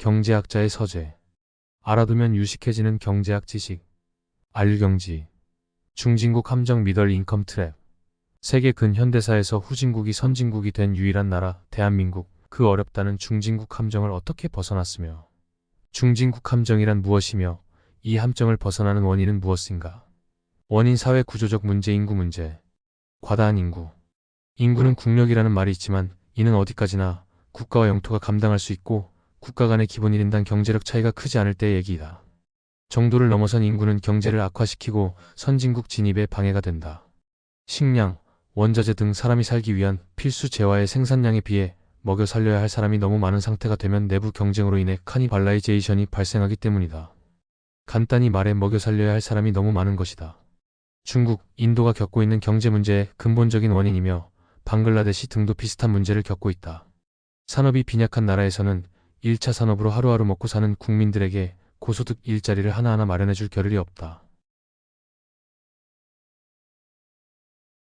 경제학자의 서재. 알아두면 유식해지는 경제학 지식. 알경지. 중진국 함정 미덜 인컴 트랩. 세계 근현대사에서 후진국이 선진국이 된 유일한 나라, 대한민국. 그 어렵다는 중진국 함정을 어떻게 벗어났으며, 중진국 함정이란 무엇이며, 이 함정을 벗어나는 원인은 무엇인가? 원인 사회 구조적 문제 인구 문제. 과다한 인구. 인구는 국력이라는 말이 있지만 이는 어디까지나 국가와 영토가 감당할 수 있고 국가 간의 기본 1인당 경제력 차이가 크지 않을 때의 얘기이다. 정도를 넘어선 인구는 경제를 악화시키고 선진국 진입에 방해가 된다. 식량, 원자재 등 사람이 살기 위한 필수 재화의 생산량에 비해 먹여 살려야 할 사람이 너무 많은 상태가 되면 내부 경쟁으로 인해 카니발라이제이션이 발생하기 때문이다. 간단히 말해 먹여 살려야 할 사람이 너무 많은 것이다. 중국, 인도가 겪고 있는 경제 문제의 근본적인 원인이며 방글라데시 등도 비슷한 문제를 겪고 있다. 산업이 빈약한 나라에서는 1차 산업으로 하루하루 먹고 사는 국민들에게 고소득 일자리를 하나하나 마련해줄 겨를이 없다.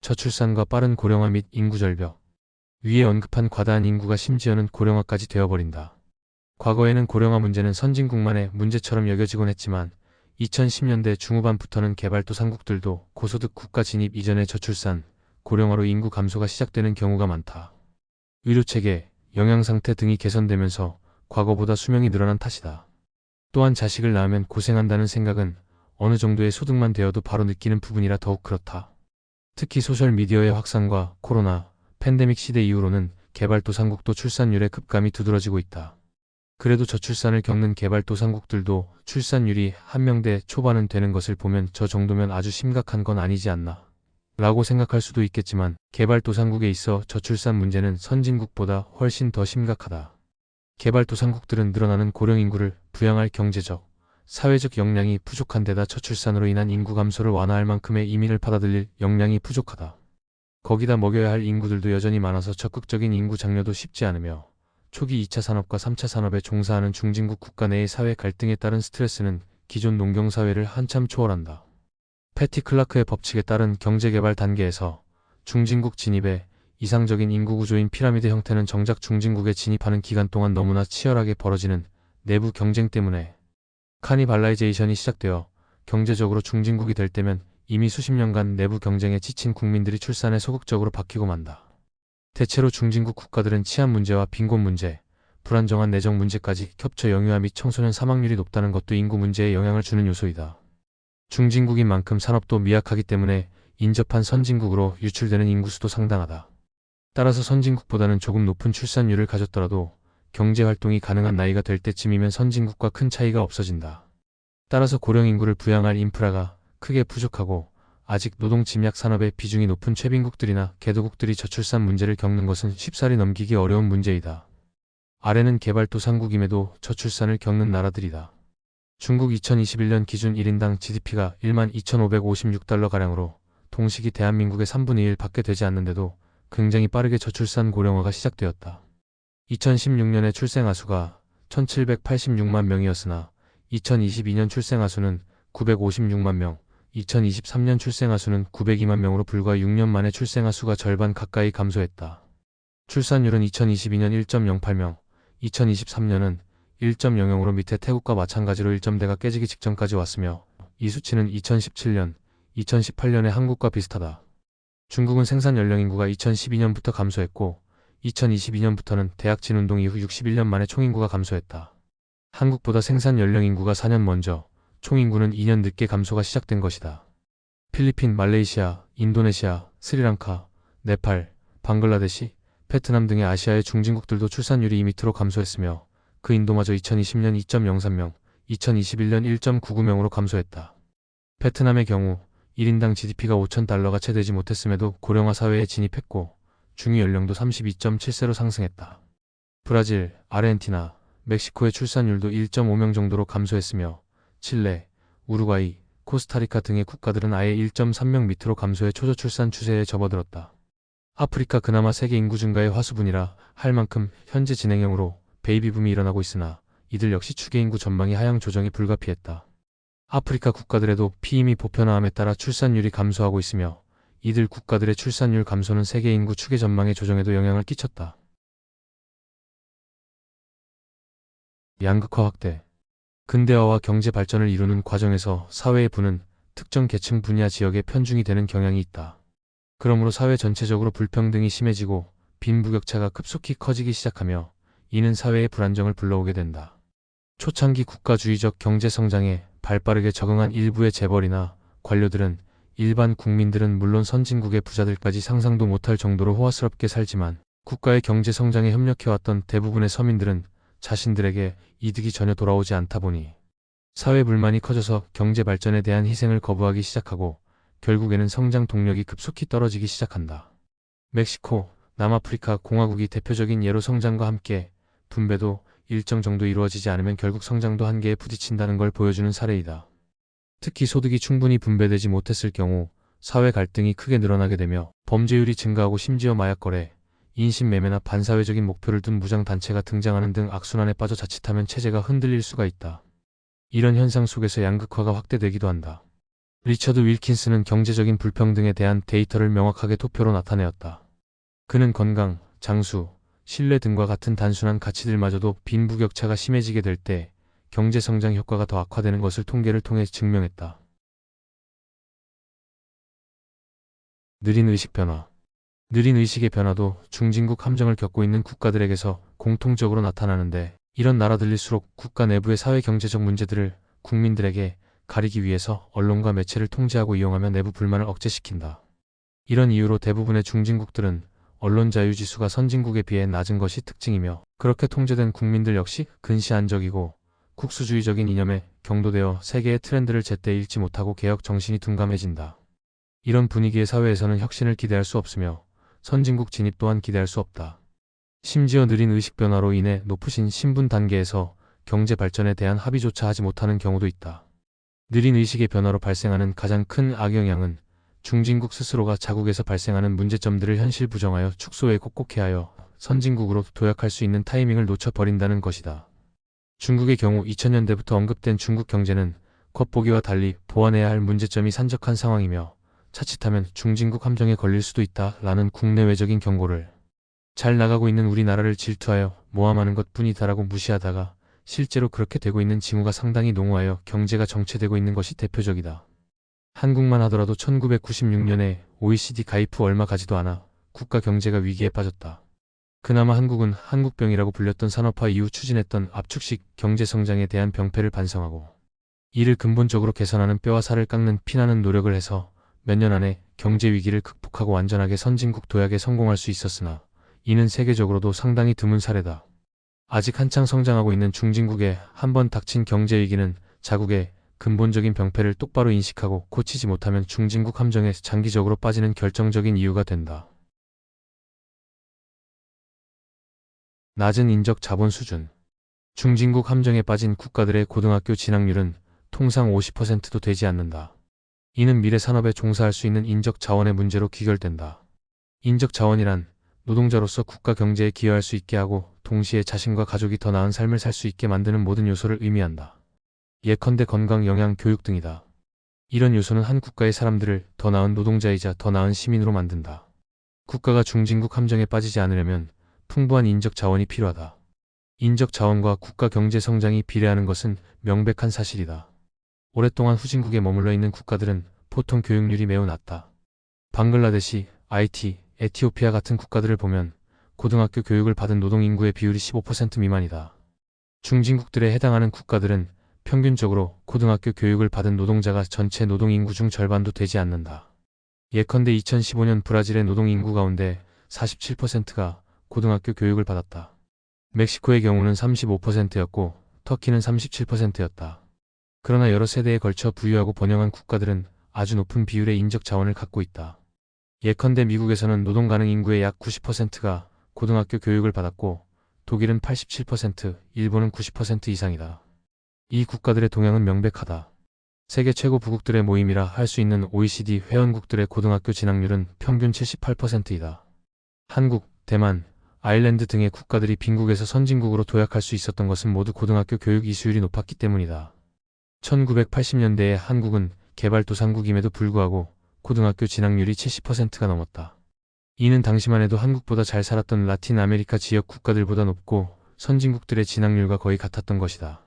저출산과 빠른 고령화 및 인구 절벽. 위에 언급한 과다한 인구가 심지어는 고령화까지 되어버린다. 과거에는 고령화 문제는 선진국만의 문제처럼 여겨지곤 했지만 2010년대 중후반부터는 개발도상국들도 고소득 국가 진입 이전의 저출산, 고령화로 인구 감소가 시작되는 경우가 많다. 의료체계, 영양상태 등이 개선되면서 과거보다 수명이 늘어난 탓이다. 또한 자식을 낳으면 고생한다는 생각은 어느 정도의 소득만 되어도 바로 느끼는 부분이라 더욱 그렇다. 특히 소셜미디어의 확산과 코로나, 팬데믹 시대 이후로는 개발도상국도 출산율의 급감이 두드러지고 있다. 그래도 저출산을 겪는 개발도상국들도 출산율이 한 명대 초반은 되는 것을 보면 저 정도면 아주 심각한 건 아니지 않나. 라고 생각할 수도 있겠지만 개발도상국에 있어 저출산 문제는 선진국보다 훨씬 더 심각하다. 개발도상국들은 늘어나는 고령 인구를 부양할 경제적, 사회적 역량이 부족한 데다 저출산으로 인한 인구 감소를 완화할 만큼의 이민을 받아들일 역량이 부족하다. 거기다 먹여야 할 인구들도 여전히 많아서 적극적인 인구 장려도 쉽지 않으며 초기 2차 산업과 3차 산업에 종사하는 중진국 국가 내의 사회 갈등에 따른 스트레스는 기존 농경사회를 한참 초월한다. 패티 클라크의 법칙에 따른 경제개발 단계에서 중진국 진입에 이상적인 인구 구조인 피라미드 형태는 정작 중진국에 진입하는 기간 동안 너무나 치열하게 벌어지는 내부 경쟁 때문에 카니발라이제이션이 시작되어 경제적으로 중진국이 될 때면 이미 수십 년간 내부 경쟁에 지친 국민들이 출산에 소극적으로 바뀌고 만다. 대체로 중진국 국가들은 치안 문제와 빈곤 문제, 불안정한 내정 문제까지 겹쳐 영유아 및 청소년 사망률이 높다는 것도 인구 문제에 영향을 주는 요소이다. 중진국인 만큼 산업도 미약하기 때문에 인접한 선진국으로 유출되는 인구수도 상당하다. 따라서 선진국보다는 조금 높은 출산율을 가졌더라도 경제 활동이 가능한 나이가 될 때쯤이면 선진국과 큰 차이가 없어진다. 따라서 고령 인구를 부양할 인프라가 크게 부족하고 아직 노동 침약 산업의 비중이 높은 최빈국들이나 개도국들이 저출산 문제를 겪는 것은 쉽사리 넘기기 어려운 문제이다. 아래는 개발도상국임에도 저출산을 겪는 나라들이다. 중국 2021년 기준 1인당 GDP가 1만 2,556달러가량으로 동시기 대한민국의 3분의 1 밖에 되지 않는데도 굉장히 빠르게 저출산 고령화가 시작되었다. 2016년에 출생아 수가 1786만 명이었으나 2022년 출생아 수는 956만 명, 2023년 출생아 수는 902만 명으로 불과 6년 만에 출생아 수가 절반 가까이 감소했다. 출산율은 2022년 1.08명, 2023년은 1.00으로 밑에 태국과 마찬가지로 1점대가 깨지기 직전까지 왔으며 이 수치는 2017년, 2018년의 한국과 비슷하다. 중국은 생산 연령 인구가 2012년부터 감소했고 2022년부터는 대학 진운동 이후 61년 만에 총인구가 감소했다. 한국보다 생산 연령 인구가 4년 먼저 총인구는 2년 늦게 감소가 시작된 것이다. 필리핀, 말레이시아, 인도네시아, 스리랑카, 네팔, 방글라데시, 베트남 등의 아시아의 중진국들도 출산율이 2미터로 감소했으며 그 인도마저 2020년 2.03명, 2021년 1.99명으로 감소했다. 베트남의 경우 1인당 GDP가 5,000달러가 채 되지 못했음에도 고령화 사회에 진입했고 중위 연령도 32.7세로 상승했다. 브라질, 아르헨티나, 멕시코의 출산율도 1.5명 정도로 감소했으며 칠레, 우루과이, 코스타리카 등의 국가들은 아예 1.3명 밑으로 감소해 초저 출산 추세에 접어들었다. 아프리카 그나마 세계 인구 증가의 화수분이라 할 만큼 현재 진행형으로 베이비붐이 일어나고 있으나 이들 역시 추계 인구 전망이 하향 조정이 불가피했다. 아프리카 국가들에도 피임이 보편화함에 따라 출산율이 감소하고 있으며 이들 국가들의 출산율 감소는 세계 인구 추계 전망의 조정에도 영향을 끼쳤다. 양극화 확대. 근대화와 경제 발전을 이루는 과정에서 사회의 부는 특정 계층 분야 지역에 편중이 되는 경향이 있다. 그러므로 사회 전체적으로 불평등이 심해지고 빈부격차가 급속히 커지기 시작하며 이는 사회의 불안정을 불러오게 된다. 초창기 국가주의적 경제 성장에 발빠르게 적응한 일부의 재벌이나 관료들은 일반 국민들은 물론 선진국의 부자들까지 상상도 못할 정도로 호화스럽게 살지만 국가의 경제 성장에 협력해왔던 대부분의 서민들은 자신들에게 이득이 전혀 돌아오지 않다 보니 사회 불만이 커져서 경제 발전에 대한 희생을 거부하기 시작하고 결국에는 성장 동력이 급속히 떨어지기 시작한다. 멕시코, 남아프리카 공화국이 대표적인 예로 성장과 함께 분배도 일정 정도 이루어지지 않으면 결국 성장도 한계에 부딪힌다는 걸 보여주는 사례이다. 특히 소득이 충분히 분배되지 못했을 경우 사회 갈등이 크게 늘어나게 되며 범죄율이 증가하고 심지어 마약 거래, 인신매매나 반사회적인 목표를 둔 무장단체가 등장하는 등 악순환에 빠져 자칫하면 체제가 흔들릴 수가 있다. 이런 현상 속에서 양극화가 확대되기도 한다. 리처드 윌킨스는 경제적인 불평등에 대한 데이터를 명확하게 도표로 나타내었다. 그는 건강, 장수, 신뢰 등과 같은 단순한 가치들마저도 빈부격차가 심해지게 될 때 경제 성장 효과가 더 악화되는 것을 통계를 통해 증명했다. 느린 의식 변화 느린 의식의 변화도 중진국 함정을 겪고 있는 국가들에게서 공통적으로 나타나는데 이런 나라들일수록 국가 내부의 사회 경제적 문제들을 국민들에게 가리기 위해서 언론과 매체를 통제하고 이용하며 내부 불만을 억제시킨다. 이런 이유로 대부분의 중진국들은 언론 자유 지수가 선진국에 비해 낮은 것이 특징이며 그렇게 통제된 국민들 역시 근시안적이고 국수주의적인 이념에 경도되어 세계의 트렌드를 제때 읽지 못하고 개혁 정신이 둔감해진다. 이런 분위기의 사회에서는 혁신을 기대할 수 없으며 선진국 진입 또한 기대할 수 없다. 심지어 느린 의식 변화로 인해 높으신 신분 단계에서 경제 발전에 대한 합의조차 하지 못하는 경우도 있다. 느린 의식의 변화로 발생하는 가장 큰 악영향은 중진국 스스로가 자국에서 발생하는 문제점들을 현실 부정하여 축소에 콕콕해 하여 선진국으로 도약할 수 있는 타이밍을 놓쳐버린다는 것이다. 중국의 경우 2000년대부터 언급된 중국 경제는 겉보기와 달리 보완해야 할 문제점이 산적한 상황이며 자칫하면 중진국 함정에 걸릴 수도 있다 라는 국내외적인 경고를 잘 나가고 있는 우리나라를 질투하여 모함하는 것 뿐이다라고 무시하다가 실제로 그렇게 되고 있는 징후가 상당히 농후하여 경제가 정체되고 있는 것이 대표적이다. 한국만 하더라도 1996년에 OECD 가입 후 얼마 가지도 않아 국가 경제가 위기에 빠졌다. 그나마 한국은 한국병이라고 불렸던 산업화 이후 추진했던 압축식 경제 성장에 대한 병폐를 반성하고 이를 근본적으로 개선하는 뼈와 살을 깎는 피나는 노력을 해서 몇 년 안에 경제 위기를 극복하고 완전하게 선진국 도약에 성공할 수 있었으나 이는 세계적으로도 상당히 드문 사례다. 아직 한창 성장하고 있는 중진국에 한 번 닥친 경제 위기는 자국의 근본적인 병폐를 똑바로 인식하고 고치지 못하면 중진국 함정에 장기적으로 빠지는 결정적인 이유가 된다. 낮은 인적 자본 수준 중진국 함정에 빠진 국가들의 고등학교 진학률은 통상 50%도 되지 않는다. 이는 미래 산업에 종사할 수 있는 인적 자원의 문제로 귀결된다. 인적 자원이란 노동자로서 국가 경제에 기여할 수 있게 하고 동시에 자신과 가족이 더 나은 삶을 살 수 있게 만드는 모든 요소를 의미한다. 예컨대 건강, 영양, 교육 등이다. 이런 요소는 한 국가의 사람들을 더 나은 노동자이자 더 나은 시민으로 만든다. 국가가 중진국 함정에 빠지지 않으려면 풍부한 인적 자원이 필요하다. 인적 자원과 국가 경제 성장이 비례하는 것은 명백한 사실이다. 오랫동안 후진국에 머물러 있는 국가들은 보통 교육률이 매우 낮다. 방글라데시, IT, 에티오피아 같은 국가들을 보면 고등학교 교육을 받은 노동 인구의 비율이 15% 미만이다. 중진국들에 해당하는 국가들은 평균적으로 고등학교 교육을 받은 노동자가 전체 노동 인구 중 절반도 되지 않는다. 예컨대 2015년 브라질의 노동 인구 가운데 47%가 고등학교 교육을 받았다. 멕시코의 경우는 35%였고 터키는 37%였다. 그러나 여러 세대에 걸쳐 부유하고 번영한 국가들은 아주 높은 비율의 인적 자원을 갖고 있다. 예컨대 미국에서는 노동 가능 인구의 약 90%가 고등학교 교육을 받았고 독일은 87%, 일본은 90% 이상이다. 이 국가들의 동향은 명백하다. 세계 최고 부국들의 모임이라 할 수 있는 OECD 회원국들의 고등학교 진학률은 평균 78%이다. 한국, 대만, 아일랜드 등의 국가들이 빈국에서 선진국으로 도약할 수 있었던 것은 모두 고등학교 교육 이수율이 높았기 때문이다. 1980년대에 한국은 개발도상국임에도 불구하고 고등학교 진학률이 70%가 넘었다. 이는 당시만 해도 한국보다 잘 살았던 라틴 아메리카 지역 국가들보다 높고 선진국들의 진학률과 거의 같았던 것이다.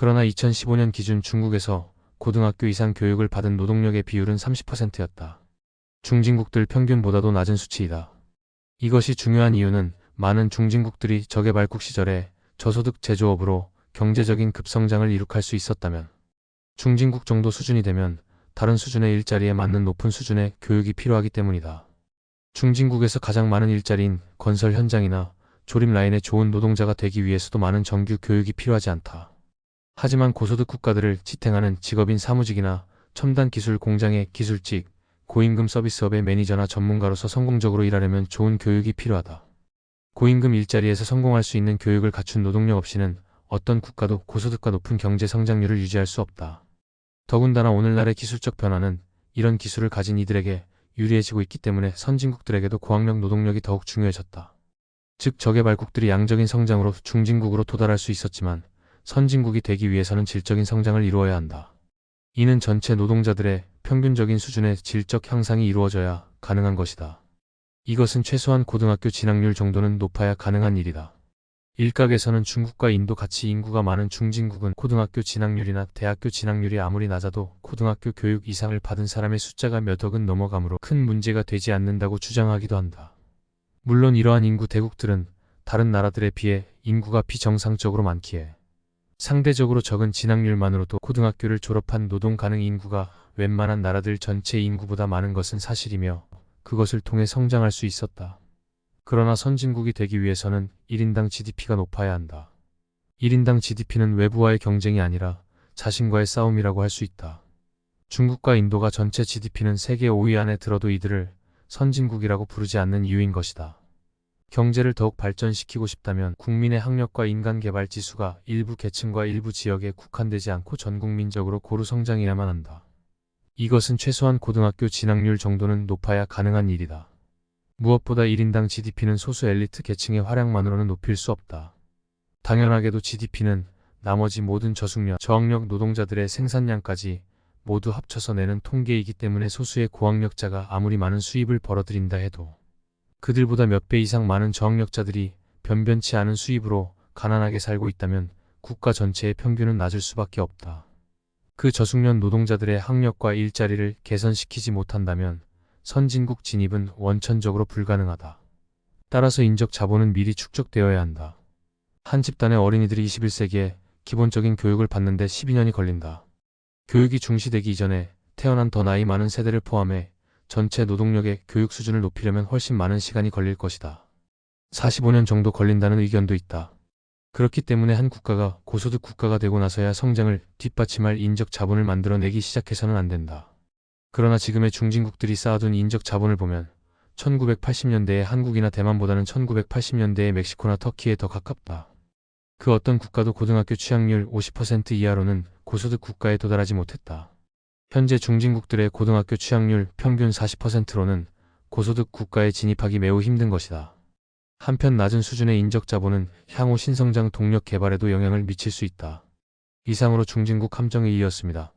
그러나 2015년 기준 중국에서 고등학교 이상 교육을 받은 노동력의 비율은 30%였다. 중진국들 평균보다도 낮은 수치이다. 이것이 중요한 이유는 많은 중진국들이 저개발국 시절에 저소득 제조업으로 경제적인 급성장을 이룩할 수 있었다면 중진국 정도 수준이 되면 다른 수준의 일자리에 맞는 높은 수준의 교육이 필요하기 때문이다. 중진국에서 가장 많은 일자리인 건설 현장이나 조립 라인의 좋은 노동자가 되기 위해서도 많은 정규 교육이 필요하지 않다. 하지만 고소득 국가들을 지탱하는 직업인 사무직이나 첨단 기술 공장의 기술직, 고임금 서비스업의 매니저나 전문가로서 성공적으로 일하려면 좋은 교육이 필요하다. 고임금 일자리에서 성공할 수 있는 교육을 갖춘 노동력 없이는 어떤 국가도 고소득과 높은 경제 성장률을 유지할 수 없다. 더군다나 오늘날의 기술적 변화는 이런 기술을 가진 이들에게 유리해지고 있기 때문에 선진국들에게도 고학력 노동력이 더욱 중요해졌다. 즉 저개발국들이 양적인 성장으로 중진국으로 도달할 수 있었지만 선진국이 되기 위해서는 질적인 성장을 이루어야 한다. 이는 전체 노동자들의 평균적인 수준의 질적 향상이 이루어져야 가능한 것이다. 이것은 최소한 고등학교 진학률 정도는 높아야 가능한 일이다. 일각에서는 중국과 인도 같이 인구가 많은 중진국은 고등학교 진학률이나 대학교 진학률이 아무리 낮아도 고등학교 교육 이상을 받은 사람의 숫자가 몇 억은 넘어가므로 큰 문제가 되지 않는다고 주장하기도 한다. 물론 이러한 인구 대국들은 다른 나라들에 비해 인구가 비정상적으로 많기에 상대적으로 적은 진학률만으로도 고등학교를 졸업한 노동 가능 인구가 웬만한 나라들 전체 인구보다 많은 것은 사실이며 그것을 통해 성장할 수 있었다. 그러나 선진국이 되기 위해서는 1인당 GDP가 높아야 한다. 1인당 GDP는 외부와의 경쟁이 아니라 자신과의 싸움이라고 할 수 있다. 중국과 인도가 전체 GDP는 세계 5위 안에 들어도 이들을 선진국이라고 부르지 않는 이유인 것이다. 경제를 더욱 발전시키고 싶다면 국민의 학력과 인간 개발 지수가 일부 계층과 일부 지역에 국한되지 않고 전 국민적으로 고루 성장해야만 한다. 이것은 최소한 고등학교 진학률 정도는 높아야 가능한 일이다. 무엇보다 1인당 GDP는 소수 엘리트 계층의 활약만으로는 높일 수 없다. 당연하게도 GDP는 나머지 모든 저숙련, 저학력 노동자들의 생산량까지 모두 합쳐서 내는 통계이기 때문에 소수의 고학력자가 아무리 많은 수입을 벌어들인다 해도 그들보다 몇 배 이상 많은 저학력자들이 변변치 않은 수입으로 가난하게 살고 있다면 국가 전체의 평균은 낮을 수밖에 없다. 그 저숙련 노동자들의 학력과 일자리를 개선시키지 못한다면 선진국 진입은 원천적으로 불가능하다. 따라서 인적 자본은 미리 축적되어야 한다. 한 집단의 어린이들이 21세기에 기본적인 교육을 받는데 12년이 걸린다. 교육이 중시되기 이전에 태어난 더 나이 많은 세대를 포함해 전체 노동력의 교육 수준을 높이려면 훨씬 많은 시간이 걸릴 것이다. 45년 정도 걸린다는 의견도 있다. 그렇기 때문에 한 국가가 고소득 국가가 되고 나서야 성장을 뒷받침할 인적 자본을 만들어내기 시작해서는 안 된다. 그러나 지금의 중진국들이 쌓아둔 인적 자본을 보면 1980년대의 한국이나 대만보다는 1980년대의 멕시코나 터키에 더 가깝다. 그 어떤 국가도 고등학교 취학률 50% 이하로는 고소득 국가에 도달하지 못했다. 현재 중진국들의 고등학교 취학률 평균 40%로는 고소득 국가에 진입하기 매우 힘든 것이다. 한편 낮은 수준의 인적 자본은 향후 신성장 동력 개발에도 영향을 미칠 수 있다. 이상으로 중진국 함정의 이었습니다.